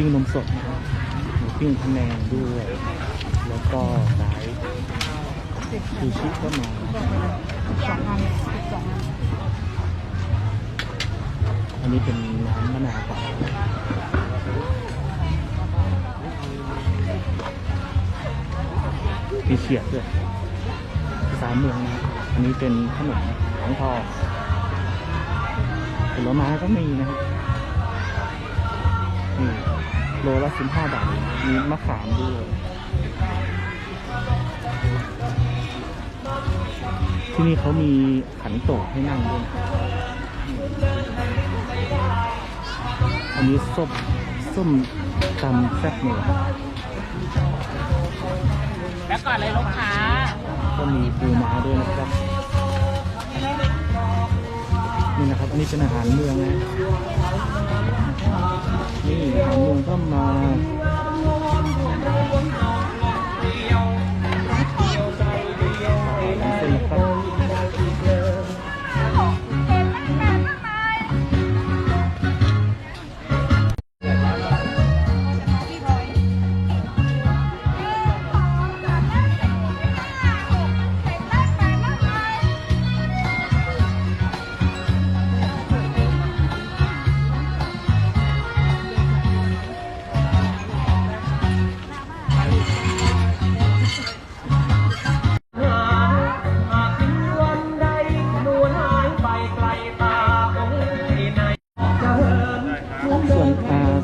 ปิ้งนมสดนะครับหมูปิ้งพะแนงด้วย แล้วก็สายซูชิก็มาสองอันสองอันอันนี้เป็นน้ำมะนาวเปล่ามีเฉียดด้วยสามเมืองนะ อันนี้เป็นขนมของทองผลไม้ก็มีนะครับนี่ โลละสิบห้าบาทเองมีมะขามด้วยที่นี่เขามีขันโตกให้นั่งด้วยนะอันนี้ส้มส้มตำแซ่บเนื้อแล้วก่อนเลยลูกค้า ก็มีปูม้าด้วยนะครับ อันนี้เป็นอาหารเมืองนะ นี่อาหารเมืองก็มา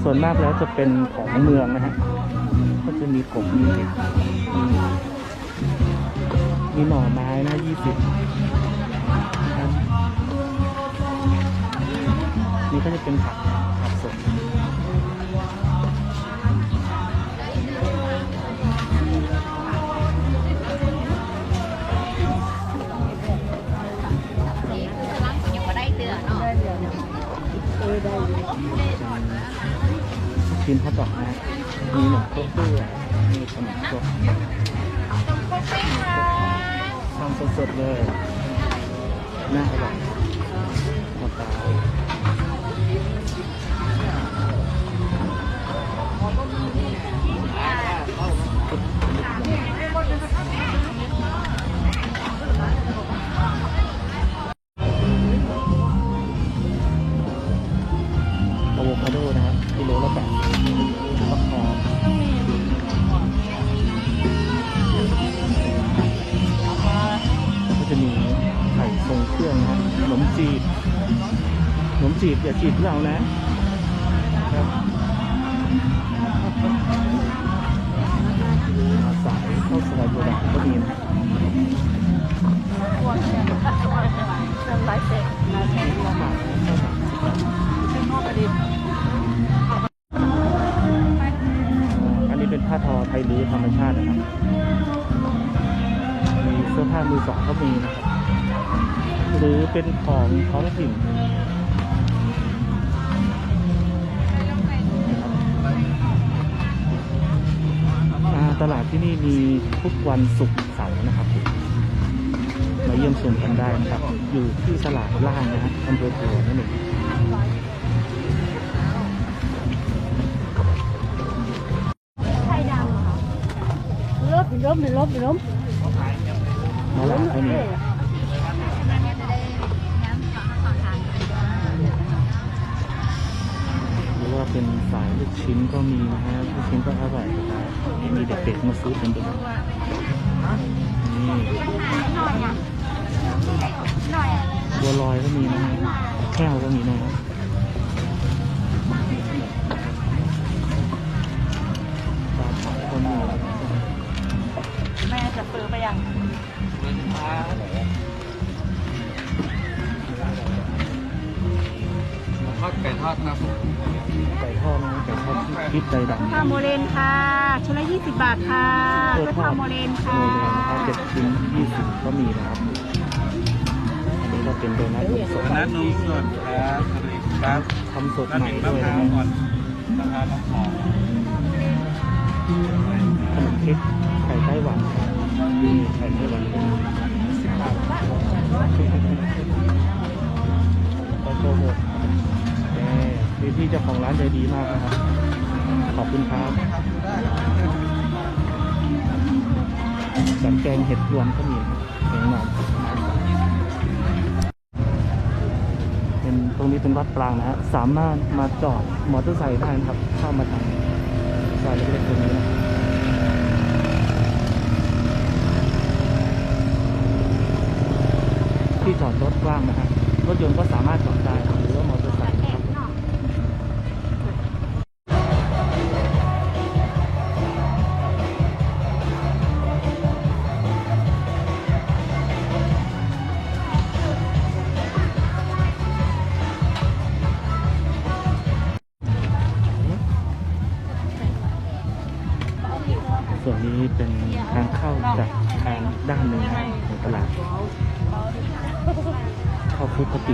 ส่วนมากแล้วจะเป็นของเมืองนะฮะก็จะมีกบมีมีมีหน่อไม้นะยี่สิบนี่ก็จะเป็นผักผักสดยังไม่ได้ เตือนเนาะกินฮอทดอกนะมีหนมครกด้วยมีขนมครกทำสดๆเลยน่าอร่อย อย่าจีบเรานะสายข้าสารโบราณก็มีนะน้ลายเส้นลงมาขึ้นนอกกระดิ่งอันนี้เป็นผ้าทอไทยลื้อธรรมชาตินะครับ มีเสื้อผ้ามือสองก็มีนะครับ หรือเป็นของท้องถิ่น ตลาดที่นี่มีทุกวันศุกร์เสาร์นะครับ มาเยี่ยมชมกันได้นะครับ อยู่ที่ตลาดล่างนะฮะอำเภอปัวนั่นเองไข่ดำเหรอลบลบลบลบมาลาก็มีหรือว่าเป็นสายลูกชิ้นก็มีนะฮะลูกชิ้นก็อร่อยนะครับ มีเด็กๆมาซื้อเป็นประจำนี่หน่อยอะหน่อยอะบัวลอยก็มีนะฮะแก้วก็มีนะฮะปลาเผาก็มีแม่จะซื้อไปยัง อดไก่ทอดนะผมไก่ทอดนะไก่ทอดพริกไก่ดำข้าวโมเลนค่ะชุดละ20 บาทค่ะข้าวโมเลนค่ะเจ็ดชิ้นยี่สิบก็มีนะครับอันวก็เป็นโดนัทนมสดโดนัทนมสดครับครับทำสดใหม่ด้วยนะครับขนมเคิกไข่ไต้หวันมีไข่ไต้หวันสิบบาทโปรโมท พี่เจ้าของร้านใจดีมากนะครับ ขอบคุณครับสันแกงเห็ดรวมก็มีเห็นงามเป็นตรงนี้เป็นวัดปรางนะฮะสามารถมาจอดมอเตอร์ไซค์ได้นะครับ เข้ามาทางซอยเล็กๆตรงนี้นะที่จอดรถกว้างนะฮะรถยนต์ก็สามารถจอดได้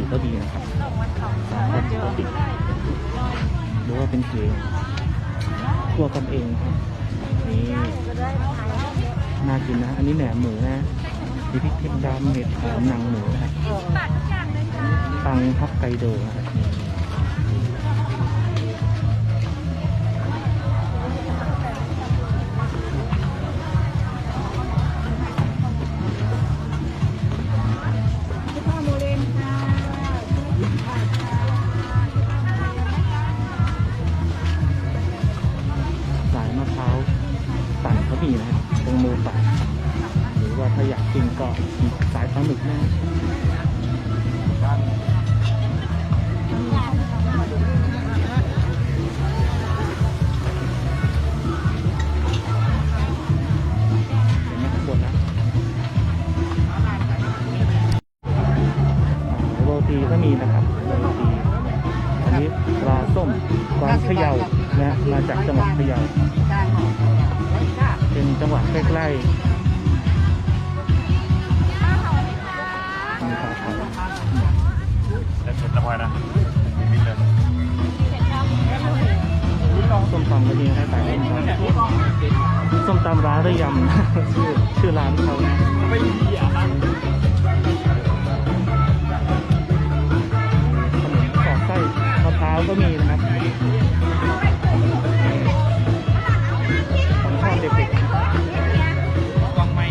ติก็ดีนะครับเข้าคุกกติหรือว่าเป็นเพลงตัวกันเองครับนี่น่ากินนะ อันนี้แหนมหมูนะมีพริกเค็มดำเห็ดหอมหนังหมูนะครับตังฮอกไกโดนะครับ มตำก็มีให้ใส่ส้มตำส้มตำร้านระยำชื่อชื่อร้านเขานะไม่ดีอะครับขนมสอดไส้มะพร้าวก็มีนะครับของชอบเด็กกองไม่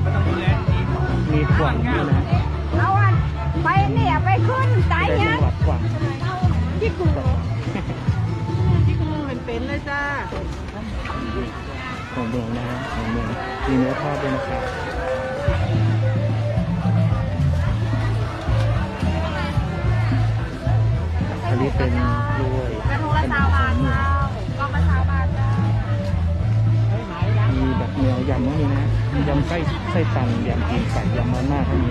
ไม่ต้องดูแลดีๆมีกว่างด้วยนะ ของเมืองนะฮะของเมืองมีเนื้อทอดด้วยนะครับอันนี้เป็นกล้วยกระทงละสาวบาทเจ้ากองละสาวบาทเจ้ามีแบบแนวยำก็มีนะมียำไส้ไส้ตันยำกินไก่ยำมาม่าก็มี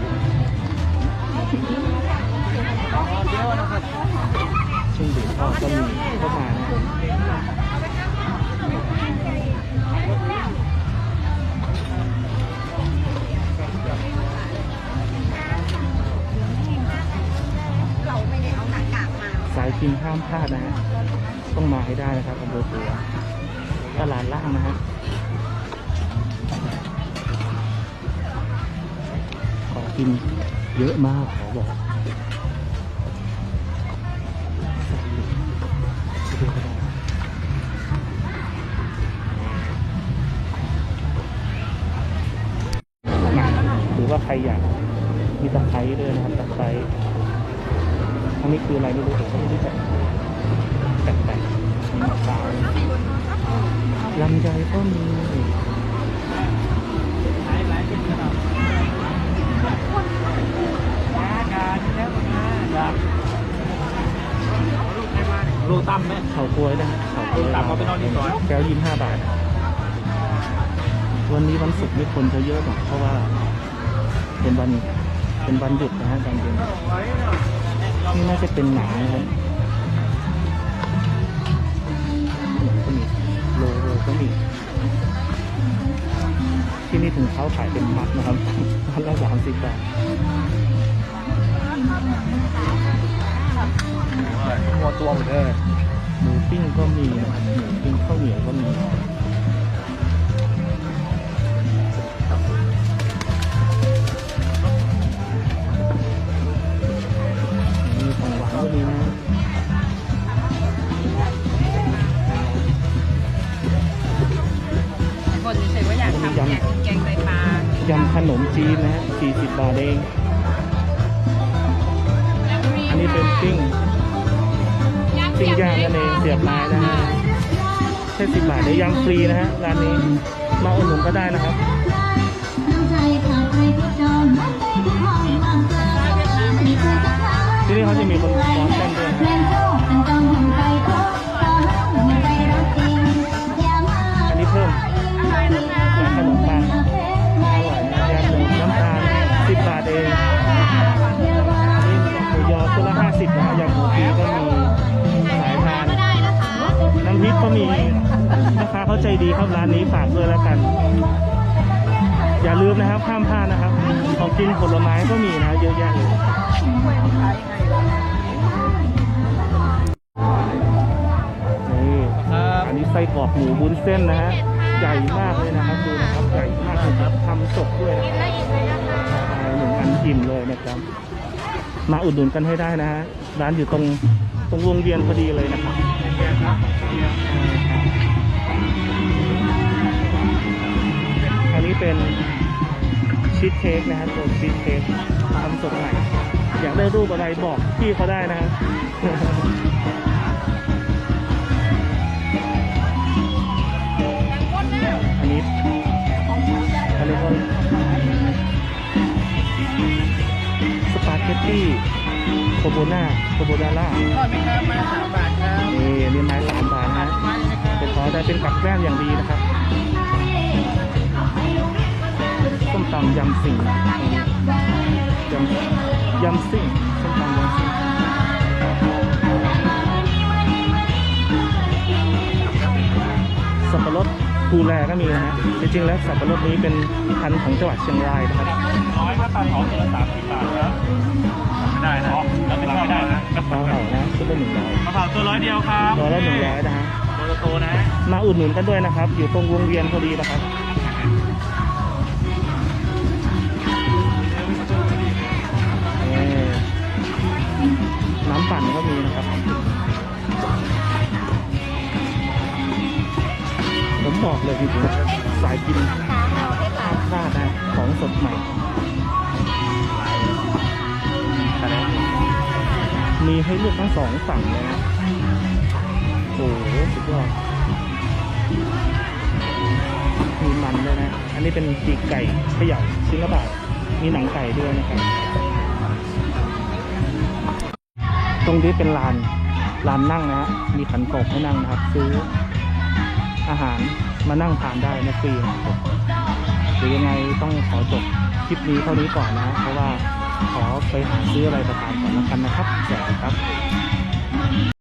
ซึ่งเด็กทอดก็มีก็มานะ สายกินห้ามพลาดนะฮะ ต้องมาให้ได้นะครับอำเภอปัวตลาดล่างนะฮะ ของกินเยอะมากขอบอก ใครอยากมีตะไคร้ด้วยนะครับตะไคร้อันนี้คืออะไรไม่รู้ผมก็ไม่รู้จักแปลกๆมะพร้าวลำไยก็มีลูกตั้มไหมเฉาก๊วยนะเฉาก๊วยตามเขาไปนอนรีสอร์ทแก้วยี่ห้าบาท วันนี้วันศุกร์นี่คนจะเยอะหน่อยเพราะว่า เป็นวันเป็นวันหยุดนะฮะตอนเย็นนี่น่าจะเป็นหนังนะครับหนังก็มีโลโลก็มีที่นี่ถึงเขาขายเป็นมัดนะครับมัดละสามสิบบาทหัวตัวหมดเลยหมูปิ้งก็มีนะครับหมูปิ้งข้าวเหนียวก็มีาทเองอันนี้เป็นปิ้งปิ้งย่างนั่นเองเสียบไม้นะฮะแค่สิบบาทได้ยำฟรีนะฮะร้านนี้มาอุดหนุนก็ได้นะครับที่นี่เขาจะมีคนซ้อน เขาใจดีครับร้านนี้ฝากด้วยแล้วกัน อย่าลืมนะครับห้ามพลาดนะครับ ของกินผลไม้ก็มีนะเยอะแยะเลยนี่ครับอันนี้ไส้กรอกหมูบุ้นเส้นนะฮะใหญ่มากเลยนะครับดูนะครับใหญ่มากเลยครับทำสดด้วยนะหนึ่งอันอิ่มเลยนะครับมาอุดหนุนกันให้ได้นะฮะร้านอยู่ตรงตรงวงเวียนพอดีเลยนะครับ นนี้เป็นชีสเค้กนะฮะตัวชีสเค้กทำสดใหม่อยากได้รูปอะไรบอกพี่เขาได้นะฮะอันนี้อันนี้ก็สปาเกตตี้โคโบนาโคโบนาร่าทอดไหมครับไมาสามบาทครับนี่อันนี้ไม้สามบาทนะฮะไม้นะครับเป็นขอได้เป็นกับแกล้มอย่างดีนะครับ ส้มตำยำสิ่งยำยำสิ่งส้มตำยำสิ่งสับปะรดภูแลก็มีนะฮะจริงๆแล้วสับปะรดนี้เป็นพันธุ์ของจังหวัดเชียงรายนะครับร้อยถ้าปลาเผาตัวละสามสิบบาทครับไม่ได้นะแล้วเป็นไม่ได้นะปลาเผานะชุดละหนึ่งร้อยปลาเผาตัวร้อยเดียวครับร้อยละหนึ่งร้อยนะฮะตัวโตนะมาอุดหนุนกันด้วยนะครับ อยู่ตรงวงเวียนพอดีนะครับ กเลยจริงสายกินห้ามพลาดนะของสดใหม่มีให้เลือกทั้งสองฝั่งเลยนะโอ้โหสุดยอดมีมันด้วยนะ อันนี้เป็นปีกไก่เขย่าชิ้นละบาท มีหนังไก่ด้วยนะครับ ตรงนี้เป็นลานลานนั่งนะฮะ มีขันตกให้นั่งนะครับ ซื้ออาหาร มานั่งทานได้นะฟรีนะครับหรือยังไงต้องขอจบคลิปนี้เท่านี้ก่อนนะ เพราะว่าขอไปหาซื้ออะไรประทานก่อนแล้วกันนะครับสวัสดีครับ